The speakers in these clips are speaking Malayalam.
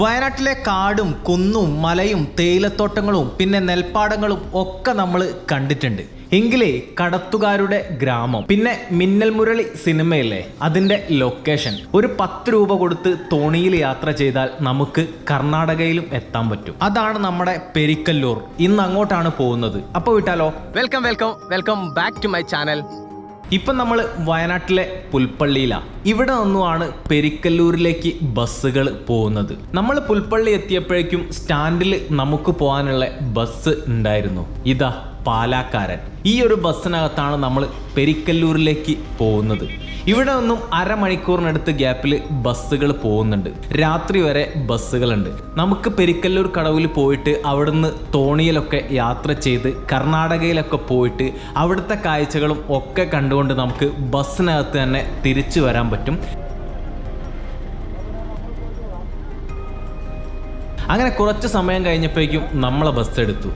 വയനാട്ടിലെ കാടും കുന്നും മലയും തേയിലത്തോട്ടങ്ങളും പിന്നെ നെൽപ്പാടങ്ങളും ഒക്കെ നമ്മൾ കണ്ടിട്ടുണ്ട്. എങ്കിലേ കടത്തുകാരുടെ ഗ്രാമം പിന്നെ മിന്നൽ മുരളി സിനിമയിലെ അതിന്റെ ലൊക്കേഷൻ ഒരു പത്ത് രൂപ കൊടുത്ത് തോണിയിൽ യാത്ര ചെയ്താൽ നമുക്ക് കർണാടകയിലും എത്താൻ പറ്റും. അതാണ് നമ്മുടെ പെരിക്കല്ലൂർ. ഇന്ന് അങ്ങോട്ടാണ് പോകുന്നത്. അപ്പോൾ വിട്ടാലോ? Welcome welcome welcome back to my channel ഇപ്പം നമ്മൾ വയനാട്ടിലെ പുൽപ്പള്ളിയിലാണ് ഇവിടെ നിന്നുമാണ് പെരിക്കല്ലൂരിലേക്ക് ബസ്സുകൾ പോകുന്നത്. നമ്മൾ പുൽപ്പള്ളി എത്തിയപ്പോഴേക്കും സ്റ്റാൻഡിൽ നമുക്ക് പോകാനുള്ള ബസ് ഉണ്ടായിരുന്നു. ഇതാ പാലാക്കാരൻ. ഈ ഒരു ബസ്സിനകത്താണ് നമ്മൾ പെരിക്കല്ലൂരിലേക്ക് പോകുന്നത്. ഇവിടെ നിന്നും അരമണിക്കൂറിനടുത്ത് ഗ്യാപ്പിൽ ബസ്സുകൾ പോകുന്നുണ്ട്. രാത്രി വരെ ബസ്സുകളുണ്ട്. നമുക്ക് പെരിക്കല്ലൂർ കടവിൽ പോയിട്ട് അവിടുന്ന് തോണിയിലൊക്കെ യാത്ര ചെയ്ത് കർണാടകയിലൊക്കെ പോയിട്ട് അവിടുത്തെ കാഴ്ചകളും ഒക്കെ കണ്ടുകൊണ്ട് നമുക്ക് ബസ്സിനകത്ത് തന്നെ തിരിച്ചു വരാൻ പറ്റും. അങ്ങനെ കുറച്ച് സമയം കഴിഞ്ഞപ്പോഴേക്കും നമ്മളെ ബസ് എടുത്തു.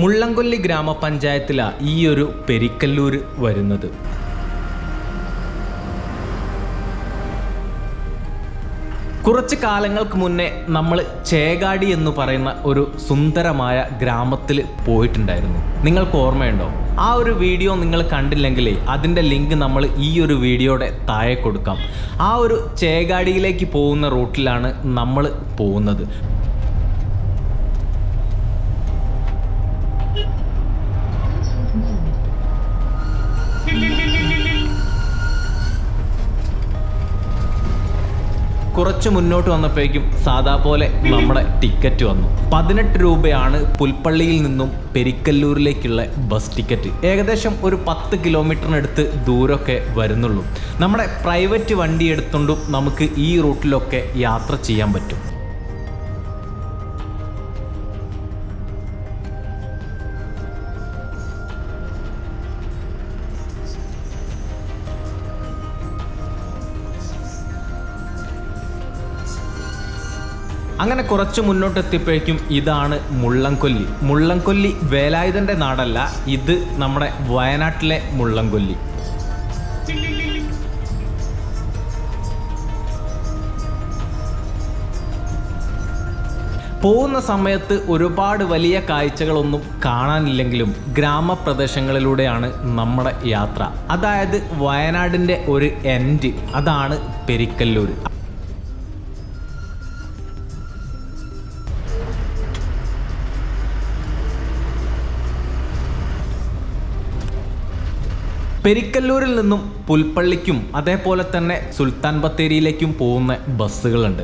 മുള്ളംകൊല്ലി ഗ്രാമപഞ്ചായത്തിലാണ് ഈ ഒരു പെരിക്കല്ലൂർ വരുന്നത്. കുറച്ച് കാലങ്ങൾക്ക് മുന്നേ നമ്മൾ ചേകാടി എന്ന് പറയുന്ന ഒരു സുന്ദരമായ ഗ്രാമത്തിൽ പോയിട്ടുണ്ടായിരുന്നു. നിങ്ങൾക്ക് ഓർമ്മയുണ്ടോ? ആ ഒരു വീഡിയോ നിങ്ങൾ കണ്ടില്ലെങ്കിൽ അതിന്റെ ലിങ്ക് നമ്മൾ ഈ ഒരു വീഡിയോയുടെ താഴെ കൊടുക്കാം. ആ ഒരു ചേകാടിയിലേക്ക് പോകുന്ന റൂട്ടിലാണ് നമ്മൾ പോകുന്നത്. കുറച്ച് മുന്നോട്ട് വന്നപ്പോഴേക്കും സാധാ പോലെ നമ്മുടെ ടിക്കറ്റ് വന്നു. പതിനെട്ട് രൂപയാണ് പുൽപ്പള്ളിയിൽ നിന്നും പെരിക്കല്ലൂരിലേക്കുള്ള ബസ് ടിക്കറ്റ് ഏകദേശം ഒരു പത്ത് കിലോമീറ്ററിനടുത്ത് ദൂരമൊക്കെ വരുന്നുള്ളൂ. നമ്മുടെ പ്രൈവറ്റ് വണ്ടി എടുത്തുകൊണ്ടും നമുക്ക് ഈ റൂട്ടിലൊക്കെ യാത്ര ചെയ്യാൻ പറ്റും. അങ്ങനെ കുറച്ച് മുന്നോട്ട് എത്തിയപ്പോഴേക്കും ഇതാണ് മുള്ളംകൊല്ലി. മുള്ളംകൊല്ലി വേലായുധന്റെ നാടല്ല ഇത് നമ്മുടെ വയനാട്ടിലെ മുള്ളംകൊല്ലി. പോകുന്ന സമയത്ത് ഒരുപാട് വലിയ കാഴ്ചകളൊന്നും കാണാനില്ലെങ്കിലും ഗ്രാമപ്രദേശങ്ങളിലൂടെയാണ് നമ്മുടെ യാത്ര. അതായത് വയനാടിന്റെ ഒരു എൻഡ് അതാണ് പെരിക്കല്ലൂർ പെരിക്കല്ലൂരിൽ നിന്നും പുൽപ്പള്ളിക്കും അതേപോലെ തന്നെ സുൽത്താൻ ബത്തേരിയിലേക്കും പോകുന്ന ബസ്സുകളുണ്ട്.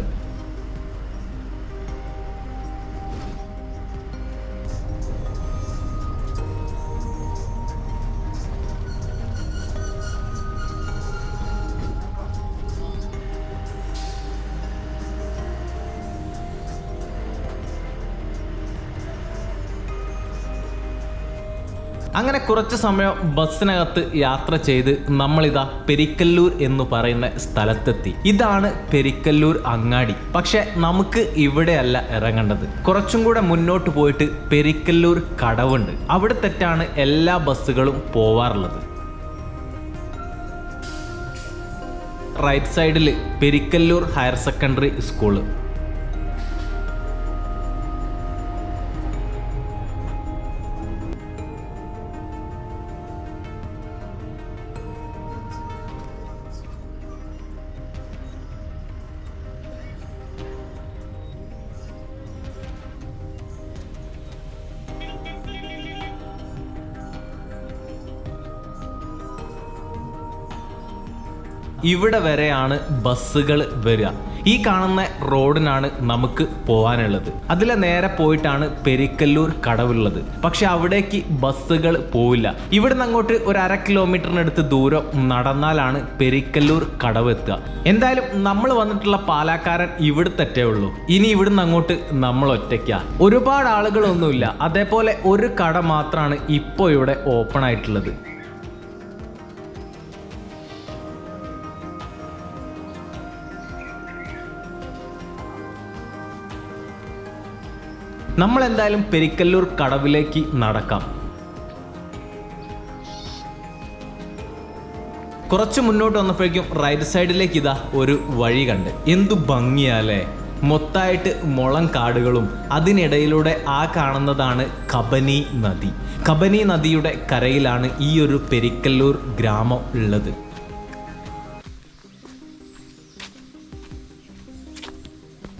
അങ്ങനെ കുറച്ച് സമയം ബസ്സിനകത്ത് യാത്ര ചെയ്ത് നമ്മളിതാ പെരിക്കല്ലൂർ എന്ന് പറയുന്ന സ്ഥലത്തെത്തി. ഇതാണ് പെരിക്കല്ലൂർ അങ്ങാടി. പക്ഷെ നമുക്ക് ഇവിടെയല്ല ഇറങ്ങേണ്ടത്. കുറച്ചും കൂടെ മുന്നോട്ട് പോയിട്ട് പെരിക്കല്ലൂർ കടവുണ്ട്. അവിടെ തെറ്റാണ് എല്ലാ ബസ്സുകളും പോവാറുള്ളത്. റൈറ്റ് സൈഡിൽ പെരിക്കല്ലൂർ ഹയർ സെക്കൻഡറി സ്കൂൾ. ഇവിടെ വരെയാണ് ബസ്സുകൾ വരിക. ഈ കാണുന്ന റോഡിനാണ് നമുക്ക് പോകാനുള്ളത്. അതിലെ നേരെ പോയിട്ടാണ് പെരിക്കല്ലൂർ കടവുള്ളത്. പക്ഷെ അവിടേക്ക് ബസ്സുകൾ പോവില്ല. ഇവിടുന്ന് അങ്ങോട്ട് ഒരു അര കിലോമീറ്ററിനടുത്ത് ദൂരം നടന്നാലാണ് പെരിക്കല്ലൂർ കടവ് എത്തുക. എന്തായാലും നമ്മൾ വന്നിട്ടുള്ള പാലാക്കാരൻ ഇവിടുത്തെ ഉള്ളൂ. ഇനി ഇവിടുന്ന് അങ്ങോട്ട് നമ്മൾ ഒറ്റയ്ക്ക. ഒരുപാട് ആളുകളൊന്നുമില്ല. അതേപോലെ ഒരു കട മാത്രമാണ് ഇപ്പോൾ ഇവിടെ ഓപ്പൺ ആയിട്ടുള്ളത്. നമ്മൾ എന്തായാലും പെരിക്കല്ലൂർ കടവിലേക്ക് നടക്കാം. കുറച്ച് മുന്നോട്ട് വന്നപ്പോഴേക്കും റൈറ്റ് സൈഡിലേക്ക് ഇതാ ഒരു വഴി കണ്ട്. എന്തു ഭംഗിയാലേ. മൊത്തായിട്ട് മുളം കാടുകളും അതിനിടയിലൂടെ ആ കാണുന്നതാണ് കബനി നദി. കബനി നദിയുടെ കരയിലാണ് ഈ ഒരു പെരിക്കല്ലൂർ ഗ്രാമം ഉള്ളത്.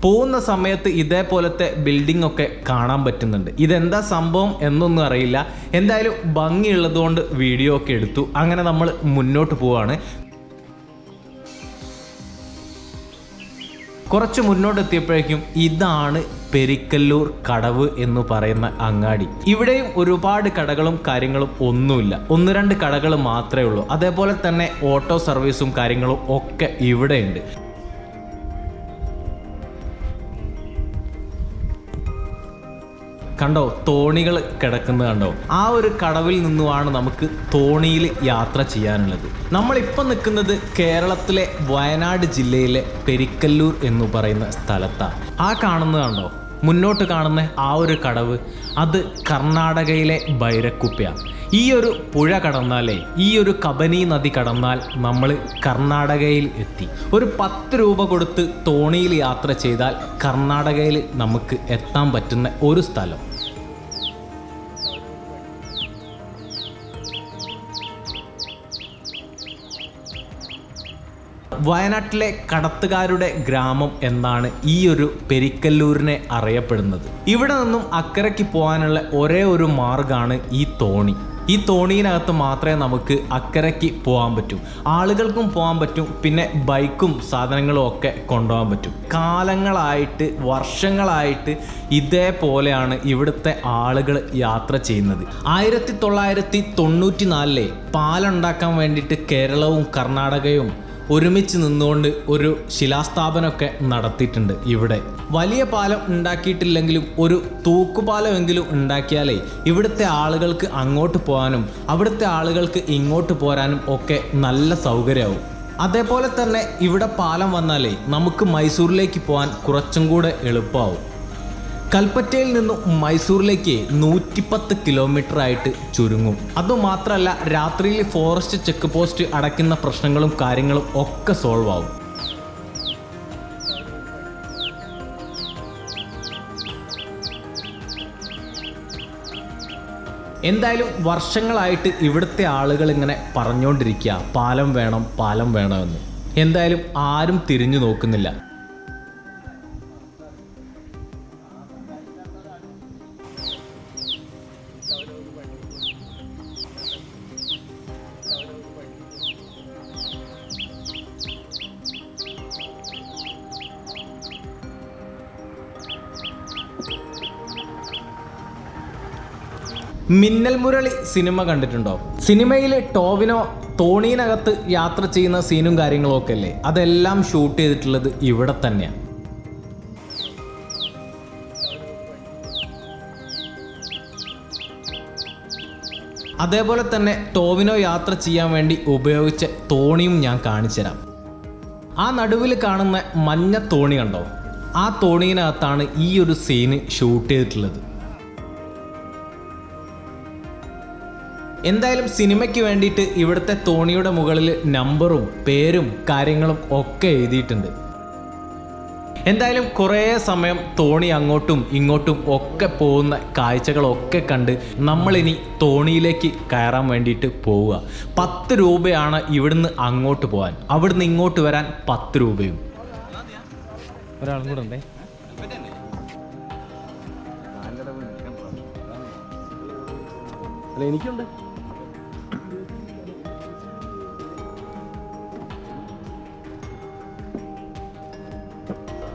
പോകുന്ന സമയത്ത് ഇതേപോലത്തെ ബിൽഡിംഗ് ഒക്കെ കാണാൻ പറ്റുന്നുണ്ട്. ഇതെന്താ സംഭവം എന്നൊന്നും അറിയില്ല. എന്തായാലും ഭംഗിയുള്ളതുകൊണ്ട് വീഡിയോ ഒക്കെ എടുത്തു. അങ്ങനെ നമ്മൾ മുന്നോട്ട് പോവാണ്. കുറച്ച് മുന്നോട്ട് എത്തിയപ്പോഴേക്കും ഇതാണ് പെരിക്കല്ലൂർ കടവ് എന്ന് പറയുന്ന അങ്ങാടി. ഇവിടെയും ഒരുപാട് കടകളും കാര്യങ്ങളും ഒന്നുമില്ല. ഒന്ന് രണ്ട് കടകൾ മാത്രമേ ഉള്ളൂ. അതേപോലെ തന്നെ ഓട്ടോ സർവീസും കാര്യങ്ങളും ഒക്കെ ഇവിടെയുണ്ട്. കണ്ടോ തോണികൾ കിടക്കുന്നത് കണ്ടോ? ആ ഒരു കടവിൽ നിന്നുമാണ് നമുക്ക് തോണിയിൽ യാത്ര ചെയ്യാനുള്ളത്. നമ്മളിപ്പോൾ നിൽക്കുന്നത് കേരളത്തിലെ വയനാട് ജില്ലയിലെ പെരിക്കല്ലൂർ എന്ന് പറയുന്ന സ്ഥലത്താണ്. ആ കാണുന്നത് കണ്ടോ? മുന്നോട്ട് കാണുന്ന ആ ഒരു കടവ് അത് കർണാടകയിലെ ബൈരക്കുപ്പയാണ് ഈ ഒരു പുഴ കടന്നാലേ ഈ ഒരു കബനി നദി കടന്നാൽ നമ്മൾ കർണാടകയിൽ എത്തി. ഒരു പത്ത് രൂപ കൊടുത്ത് തോണിയിൽ യാത്ര ചെയ്താൽ കർണാടകയിൽ നമുക്ക് എത്താൻ പറ്റുന്ന ഒരു സ്ഥലം. വയനാട്ടിലെ കടത്തുകാരുടെ ഗ്രാമം എന്നാണ് ഈ ഒരു പെരിക്കല്ലൂരിനെ അറിയപ്പെടുന്നത്. ഇവിടെ നിന്നും അക്കരയ്ക്ക് പോകാനുള്ള ഒരേ ഒരു മാർഗമാണ് ഈ തോണി. ഈ തോണിയിനകത്ത് മാത്രമേ നമുക്ക് അക്കരയ്ക്ക് പോകാൻ പറ്റൂ. ആളുകൾക്കും പോകാൻ പറ്റും. പിന്നെ ബൈക്കും സാധനങ്ങളും ഒക്കെ കൊണ്ടുപോകാൻ പറ്റും. കാലങ്ങളായിട്ട് വർഷങ്ങളായിട്ട് ഇതേപോലെയാണ് ഇവിടുത്തെ ആളുകൾ യാത്ര ചെയ്യുന്നത്. ആയിരത്തി തൊള്ളായിരത്തി തൊണ്ണൂറ്റി നാലിലെ പാലുണ്ടാക്കാൻ വേണ്ടിയിട്ട് കേരളവും കർണാടകയും ഒരുമിച്ച് നിന്നുകൊണ്ട് ഒരു ശിലാസ്ഥാപനമൊക്കെ നടത്തിയിട്ടുണ്ട് ഇവിടെ. വലിയ പാലം ഉണ്ടാക്കിയിട്ടില്ലെങ്കിലും ഒരു തൂക്കുപാലമെങ്കിലും ഉണ്ടാക്കിയാലേ ഇവിടുത്തെ ആളുകൾക്ക് അങ്ങോട്ട് പോകാനും അവിടുത്തെ ആളുകൾക്ക് ഇങ്ങോട്ട് പോരാനും ഒക്കെ നല്ല സൗകര്യമാവും. അതേപോലെ തന്നെ ഇവിടെ പാലം വന്നാലേ നമുക്ക് മൈസൂരിലേക്ക് പോകാൻ കുറച്ചും കൂടെ എളുപ്പമാവും. കൽപ്പറ്റയിൽ നിന്നും മൈസൂരിലേക്ക് നൂറ്റിപ്പത്ത് കിലോമീറ്റർ ആയിട്ട് ചുരുങ്ങും. അതുമാത്രമല്ല രാത്രിയിൽ ഫോറസ്റ്റ് ചെക്ക് പോസ്റ്റ് അടയ്ക്കുന്ന പ്രശ്നങ്ങളും കാര്യങ്ങളും ഒക്കെ സോൾവ് ആവും. എന്തായാലും വർഷങ്ങളായിട്ട് ഇവിടുത്തെ ആളുകൾ ഇങ്ങനെ പറഞ്ഞുകൊണ്ടിരിക്കുക പാലം വേണം പാലം വേണമെന്ന്. എന്തായാലും ആരും തിരിഞ്ഞു നോക്കുന്നില്ല. മിന്നൽ മുരളി സിനിമ കണ്ടിട്ടുണ്ടോ? സിനിമയിൽ ടോവിനോ തോണീനകത്ത് യാത്ര ചെയ്യുന്ന സീനും കാര്യങ്ങളും ഒക്കെ അല്ലേ? അതെല്ലാം ഷൂട്ട് ചെയ്തിട്ടുള്ളത് ഇവിടെ തന്നെയാണ് അതേപോലെ തന്നെ ടോവിനോ യാത്ര ചെയ്യാൻ വേണ്ടി ഉപയോഗിച്ച തോണിയും ഞാൻ കാണിച്ചുതരാം ആ നടുവിൽ കാണുന്ന മഞ്ഞ തോണി കണ്ടോ? ആ തോണിയിനകത്താണ് ഈ ഒരു സീന് ഷൂട്ട് ചെയ്തിട്ടുള്ളത്. എന്തായാലും സിനിമയ്ക്ക് വേണ്ടിയിട്ട് ഇവിടുത്തെ തോണിയുടെ മുകളിൽ നമ്പറും പേരും കാര്യങ്ങളും ഒക്കെ എഴുതിയിട്ടുണ്ട്. എന്തായാലും കുറേ സമയം തോണി അങ്ങോട്ടും ഇങ്ങോട്ടും ഒക്കെ പോകുന്ന കാഴ്ചകളൊക്കെ കണ്ട് നമ്മളിനി തോണിയിലേക്ക് കയറാൻ വേണ്ടിയിട്ട് പോവുക. പത്ത് രൂപയാണ് ഇവിടുന്ന് അങ്ങോട്ട് പോകാൻ അവിടുന്ന് ഇങ്ങോട്ട് വരാൻ പത്ത് രൂപയും. ഒരാളും കൂടെ ഉണ്ടേ? എനിക്കുണ്ട്.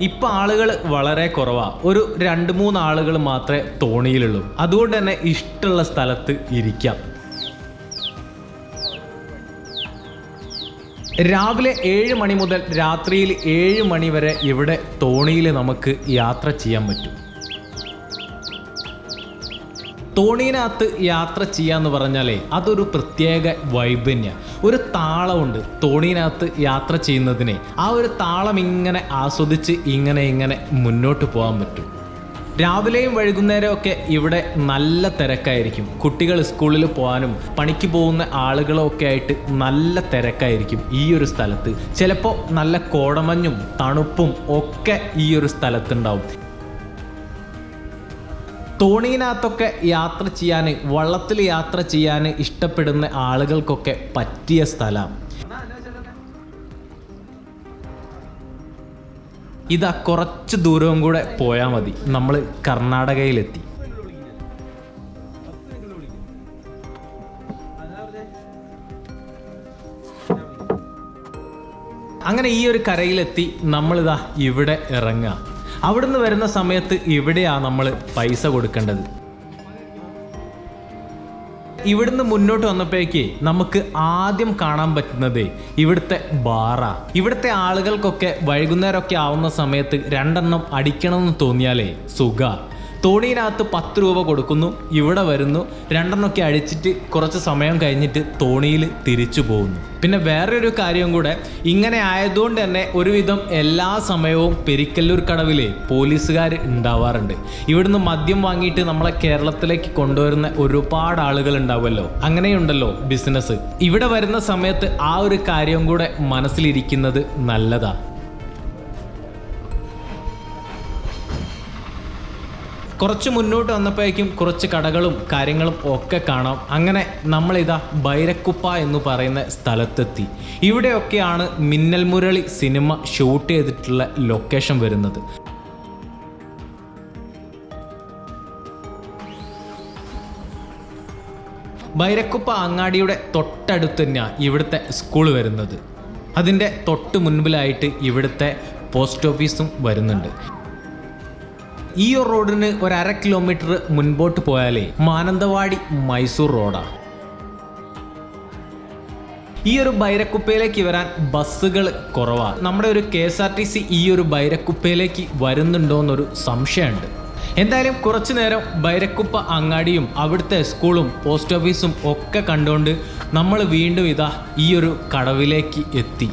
ഇപ്പം ആളുകൾ വളരെ കുറവാണ് ഒരു രണ്ട് മൂന്ന് ആളുകൾ മാത്രമേ തോണിയിലുള്ളൂ. അതുകൊണ്ട് തന്നെ ഇഷ്ടമുള്ള സ്ഥലത്ത് ഇരിക്കാം. രാവിലെ ഏഴ് മണി മുതൽ രാത്രിയിൽ ഏഴ് മണി വരെ ഇവിടെ തോണിയിൽ നമുക്ക് യാത്ര ചെയ്യാൻ പറ്റും. തോണീനകത്ത് യാത്ര ചെയ്യാന്ന് പറഞ്ഞാലേ അതൊരു പ്രത്യേക വൈബ് തന്നെയാണ് ഒരു താളമുണ്ട് തോണിയിനകത്ത് യാത്ര ചെയ്യുന്നതിനെ. ആ ഒരു താളം ഇങ്ങനെ ആസ്വദിച്ച് ഇങ്ങനെ ഇങ്ങനെ മുന്നോട്ട് പോകാൻ പറ്റും. രാവിലെയും വൈകുന്നേരവും ഒക്കെ ഇവിടെ നല്ല തിരക്കായിരിക്കും. കുട്ടികൾ സ്കൂളിൽ പോകാനും പണിക്ക് പോകുന്ന ആളുകളൊക്കെ ആയിട്ട് നല്ല തിരക്കായിരിക്കും ഈ ഒരു സ്ഥലത്ത്. ചിലപ്പോൾ നല്ല കോടമഞ്ഞും തണുപ്പും ഒക്കെ ഈ ഒരു സ്ഥലത്തുണ്ടാവും. തോണിയിനകത്തൊക്കെ യാത്ര ചെയ്യാൻ വള്ളത്തിൽ യാത്ര ചെയ്യാൻ ഇഷ്ടപ്പെടുന്ന ആളുകൾക്കൊക്കെ പറ്റിയ സ്ഥലം. ഇതാ കുറച്ച് ദൂരവും കൂടെ പോയാൽ മതി. നമ്മൾ കർണാടകയിലെത്തി. അങ്ങനെ ഈ ഒരു കരയിലെത്തി. നമ്മളിതാ ഇവിടെ ഇറങ്ങുക. അവിടുന്ന് വരുന്ന സമയത്ത് ഇവിടെയാ നമ്മൾ പൈസ കൊടുക്കേണ്ടത്. ഇവിടുന്ന് മുന്നോട്ട് വന്നപ്പോഴേക്ക് നമുക്ക് ആദ്യം കാണാൻ പറ്റുന്നത് ഇവിടുത്തെ ബാറ. ഇവിടുത്തെ ആളുകൾക്കൊക്കെ വൈകുന്നേരമൊക്കെ ആവുന്ന സമയത്ത് രണ്ടെണ്ണം അടിക്കണമെന്ന് തോന്നിയാലേ സുഖ. തോണിയിനകത്ത് പത്ത് രൂപ കൊടുക്കുന്നു ഇവിടെ വരുന്നു രണ്ടെണ്ണമൊക്കെ അടിച്ചിട്ട് കുറച്ച് സമയം കഴിഞ്ഞിട്ട് തോണിയിൽ തിരിച്ചു പോകുന്നു. പിന്നെ വേറൊരു കാര്യം കൂടെ ഇങ്ങനെ ആയതുകൊണ്ട് തന്നെ ഒരുവിധം എല്ലാ സമയവും പെരിക്കല്ലൂർ കടവിലെ പോലീസുകാർ ഉണ്ടാവാറുണ്ട്. ഇവിടുന്ന് മദ്യം വാങ്ങിയിട്ട് നമ്മളെ കേരളത്തിലേക്ക് കൊണ്ടുവരുന്ന ഒരുപാട് ആളുകൾ ഉണ്ടാവുമല്ലോ. അങ്ങനെയുണ്ടല്ലോ ബിസിനസ് ഇവിടെ വരുന്ന സമയത്ത് ആ ഒരു കാര്യം കൂടെ മനസ്സിലിരിക്കുന്നത് നല്ലതാ. കുറച്ച് മുന്നോട്ട് വന്നപ്പോഴേക്കും കുറച്ച് കടകളും കാര്യങ്ങളും ഒക്കെ കാണാം. അങ്ങനെ നമ്മളിതാ ബൈരക്കുപ്പ എന്ന് പറയുന്ന സ്ഥലത്തെത്തി. ഇവിടെയൊക്കെയാണ് മിന്നൽ മുരളി സിനിമ ഷൂട്ട് ചെയ്തിട്ടുള്ള ലൊക്കേഷൻ വരുന്നത്. ബൈരക്കുപ്പ അങ്ങാടിയുടെ തൊട്ടടുത്ത് തന്നെയാണ് ഇവിടുത്തെ സ്കൂൾ വരുന്നത്. അതിന്റെ തൊട്ട് മുൻപിലായിട്ട് ഇവിടുത്തെ പോസ്റ്റ് ഓഫീസും വരുന്നുണ്ട്. ഈ റോഡിന് ഒരു അര കിലോമീറ്റർ മുൻപോട്ട് പോയാലേ മാനന്തവാടി മൈസൂർ റോഡാണ് ഈ ഒരു ബൈരക്കുപ്പയിലേക്ക് വരാൻ ബസ്സുകൾ കുറവാണ് നമ്മുടെ ഒരു K S R T C ഈ ഒരു ബൈരക്കുപ്പയിലേക്ക് വരുന്നുണ്ടോ എന്നൊരു സംശയമുണ്ട്. എന്തായാലും കുറച്ചു നേരം ബൈരക്കുപ്പ അങ്ങാടിയും അവിടുത്തെ സ്കൂളും പോസ്റ്റ് ഓഫീസും ഒക്കെ കണ്ടുകൊണ്ട് നമ്മൾ വീണ്ടും ഇതാ ഈ ഒരു കടവിലേക്ക് എത്തി.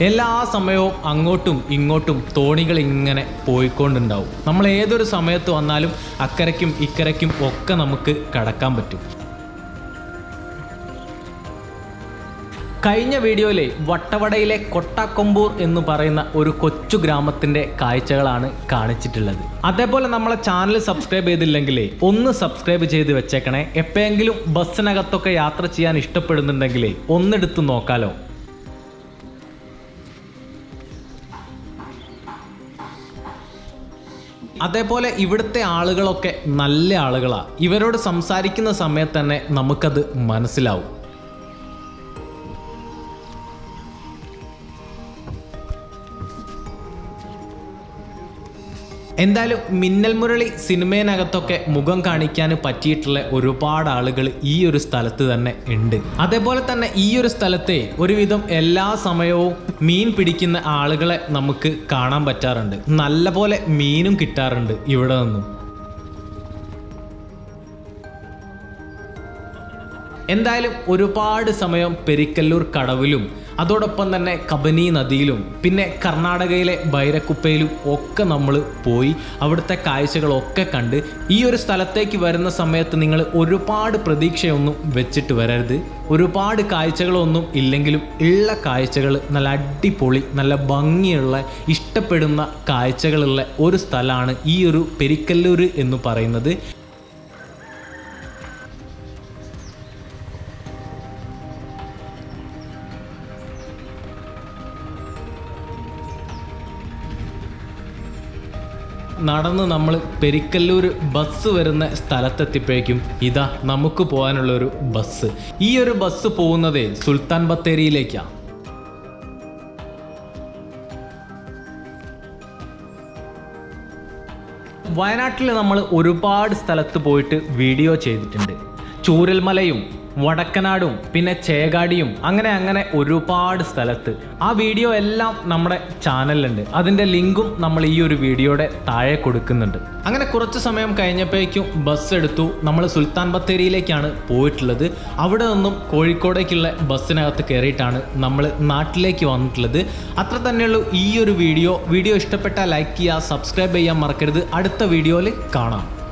എല്ലാ സമയവും അങ്ങോട്ടും ഇങ്ങോട്ടും തോണികൾ ഇങ്ങനെ പോയിക്കൊണ്ടുണ്ടാവും. നമ്മൾ ഏതൊരു സമയത്ത് വന്നാലും അക്കരയ്ക്കും ഇക്കരയ്ക്കും ഒക്കെ നമുക്ക് കടക്കാൻ പറ്റും. കഴിഞ്ഞ വീഡിയോയിലെ വട്ടവടയിലെ കൊട്ടാക്കൊമ്പൂർ എന്ന് പറയുന്ന ഒരു കൊച്ചു ഗ്രാമത്തിന്റെ കാഴ്ചകളാണ് കാണിച്ചിട്ടുള്ളത്. അതേപോലെ നമ്മളെ ചാനൽ സബ്സ്ക്രൈബ് ചെയ്തില്ലെങ്കിലേ ഒന്ന് സബ്സ്ക്രൈബ് ചെയ്ത് വെച്ചേക്കണേ. എപ്പോഴെങ്കിലും ബസ്സിനകത്തൊക്കെ യാത്ര ചെയ്യാൻ ഇഷ്ടപ്പെടുന്നുണ്ടെങ്കിലേ ഒന്നെടുത്ത് നോക്കാലോ. അതേപോലെ ഇവിടുത്തെ ആളുകളൊക്കെ നല്ല ആളുകളാണ് ഇവരോട് സംസാരിക്കുന്ന സമയത്ത് തന്നെ നമുക്കത് മനസ്സിലാവും. എന്തായാലും മിന്നൽ മുരളി സിനിമയിനകത്തൊക്കെ മുഖം കാണിക്കാൻ പറ്റിയിട്ടുള്ള ഒരുപാട് ആളുകൾ ഈ ഒരു സ്ഥലത്ത് തന്നെ ഉണ്ട്. അതേപോലെ തന്നെ ഈ ഒരു സ്ഥലത്തെ ഒരുവിധം എല്ലാ സമയവും മീൻ പിടിക്കുന്ന ആളുകളെ നമുക്ക് കാണാൻ പറ്റാറുണ്ട്. നല്ലപോലെ മീനും കിട്ടാറുണ്ട് ഇവിടെ നിന്നും. എന്തായാലും ഒരുപാട് സമയം പെരിക്കല്ലൂർ കടവിലും അതോടൊപ്പം തന്നെ കബനി നദിയിലും പിന്നെ കർണാടകയിലെ ബൈരക്കുപ്പയിലും ഒക്കെ നമ്മൾ പോയി അവിടുത്തെ കാഴ്ചകളൊക്കെ കണ്ട് ഈ ഒരു സ്ഥലത്തേക്ക് വരുന്ന സമയത്ത് നിങ്ങൾ ഒരുപാട് പ്രതീക്ഷയൊന്നും വെച്ചിട്ട് വരരുത്. ഒരുപാട് കാഴ്ചകളൊന്നും ഇല്ലെങ്കിലും ഉള്ള കാഴ്ചകൾ നല്ല അടിപൊളി നല്ല ഭംഗിയുള്ള ഇഷ്ടപ്പെടുന്ന കാഴ്ചകളുള്ള ഒരു സ്ഥലമാണ് ഈ ഒരു പെരിക്കല്ലൂർ എന്ന് പറയുന്നത്. നടന്ന് നമ്മൾ പെരിക്കല്ലൂർ ബസ് വരുന്ന സ്ഥലത്തെത്തിയപ്പോഴേക്കും ഇതാ നമുക്ക് പോകാനുള്ള ഒരു ബസ് ഈ ഒരു ബസ് പോകുന്നത് സുൽത്താൻ ബത്തേരിയിലേക്കാണ് വയനാട്ടിൽ നമ്മൾ ഒരുപാട് സ്ഥലത്ത് പോയിട്ട് വീഡിയോ ചെയ്തിട്ടുണ്ട്. ചൂരൽമലയും വടക്കനാടും പിന്നെ ചേകാടിയും അങ്ങനെ അങ്ങനെ ഒരുപാട് സ്ഥലത്ത്. ആ വീഡിയോ എല്ലാം നമ്മുടെ ചാനലിലുണ്ട്. അതിന്റെ ലിങ്കും നമ്മൾ ഈ ഒരു വീഡിയോയുടെ താഴെ കൊടുക്കുന്നുണ്ട്. അങ്ങനെ കുറച്ച് സമയം കഴിഞ്ഞപ്പോഴേക്കും ബസ് എടുത്തു. നമ്മൾ സുൽത്താൻ ബത്തേരിയിലേക്കാണ് പോയിട്ടുള്ളത്. അവിടെ നിന്നും കോഴിക്കോടേക്കുള്ള ബസ്സിനകത്ത് കയറിയിട്ടാണ് നമ്മൾ നാട്ടിലേക്ക് വന്നിട്ടുള്ളത്. അത്ര തന്നെയുള്ളൂ ഈ ഒരു വീഡിയോ. വീഡിയോ ഇഷ്ടപ്പെട്ടാൽ ലൈക്ക് ചെയ്യുക സബ്സ്ക്രൈബ് ചെയ്യാൻ മറക്കരുത്. അടുത്ത വീഡിയോയിൽ കാണാം.